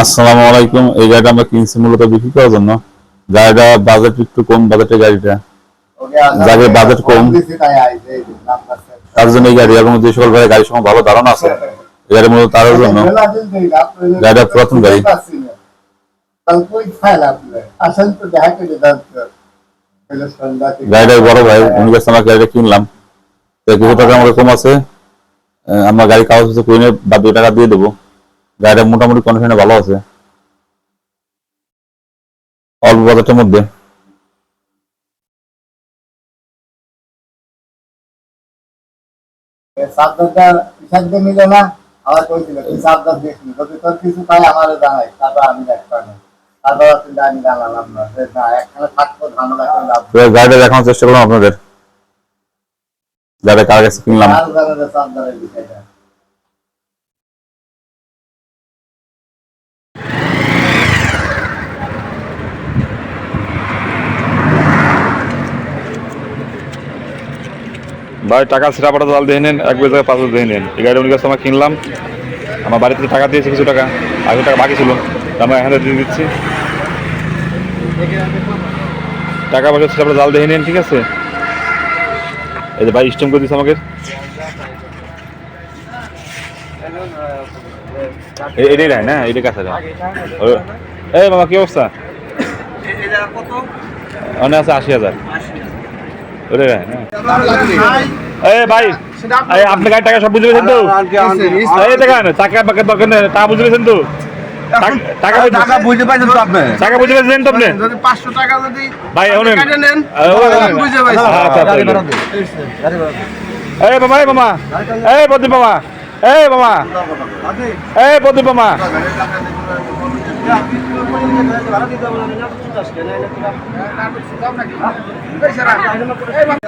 আসসালামু আলাইকুম এই গাড়িটা আমরা কিনছি মূলত বিক্রি করার জন্য। গাড়িটা বাজেট একটু কম বাজেটের গাড়িটা। যাদের বাজেট কম। তার জন্য এই গাড়ি এবং যে সকল ভাই গাড়ির সময় ভালো ধারণা আছে এই গাড়ি মূলত তার জন্য। গাড়িটা পুরাতন গাড়ি। গাড়িটার বড় ভাই উনি কাছে আমার গাড়িটা কিনলাম। তো কিছু টাকা আমাকে কম আছে। আমরা গাড়ি কাগজ করে বাদ দুই টাকা দিয়ে দেবো। গাড়িটা মোটামুটি কন্ডিশনে ভালো আছে। অল্প বাজেটের মধ্যে। মিলে না আমার কইছিল তুই সাবধান দেখবি যদি তোর কিছু পাই জানাই। তারপর আমি দেখতে তারপর তুই জানি জানালাম না। না একখানে থাকব ঝামেলা করে লাভ গাড়িটা দেখানোর চেষ্টা করলাম আপনাদের। গাড়িটা কার কাছে কিনলাম? ভাই টাকা সেটা পাঠা জাল দিয়ে নেন এক জায়গায় পাঁচ দিয়ে নেন। এই গাড়ি উনি কাছে আমার কিনলাম। আমার বাড়িতে টাকা দিয়েছে কিছু টাকা আগে টাকা বাকি ছিল। আমরা এখানে দিয়ে দিচ্ছি। টাকা পয়সা সেটা আপনারা জাল দিয়ে নেন ঠিক আছে? এই যে ভাই স্টেম করে দিচ্ছে আমাকে। এটাই রায় না? এটাই কাছে এই বাবা কি অবস্থা? অনেক আছে আশি হাজার। না। এই ভাই এই আপনি গাড়ি টাকা সব বুঝে পেয়েছেন তো? এই দেখেন টাকা বাকি দরকার নেই টাকা বুঝে পেয়েছেন তো? টাকা- টাকা বুঝে- পারছেন তো আপনি? টাকা বুঝে পেয়েছেন তো আপনি? যদি পাঁচশো টাকা যদি ভাই এখন কেটে নেন বুঝে পাইছি আচ্ছা আচ্ছা এই মামা এই মামা। এই প্রদীপ মামা। এই মামা। এই প্রদীপ মামা। ভাড়া দিতে হবে না